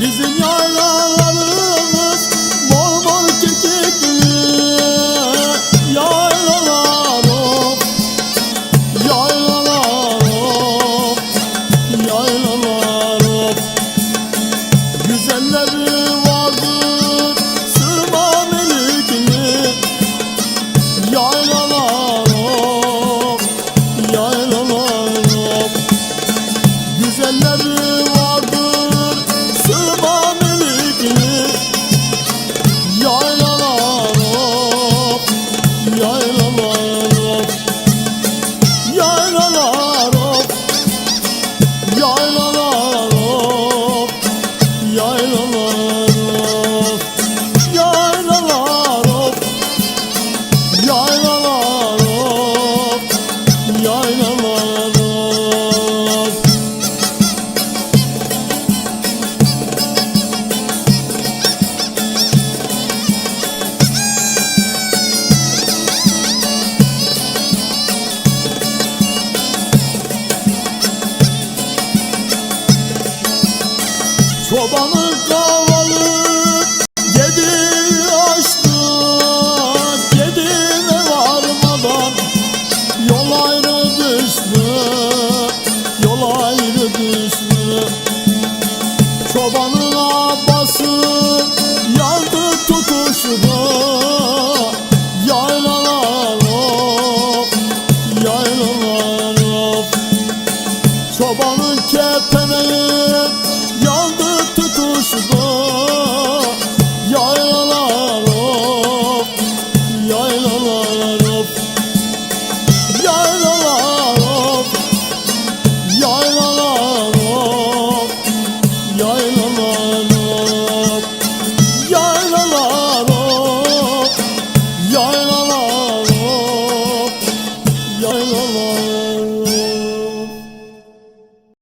Bizim yarlar Babamız davalı Dedi aşkı Dedime varmadan. Yol ayrı düştü Yol ayrı düştü Çobanın abbası Yandı tutuştu Yaylalar of Yaylalar of. Çobanın kepeneği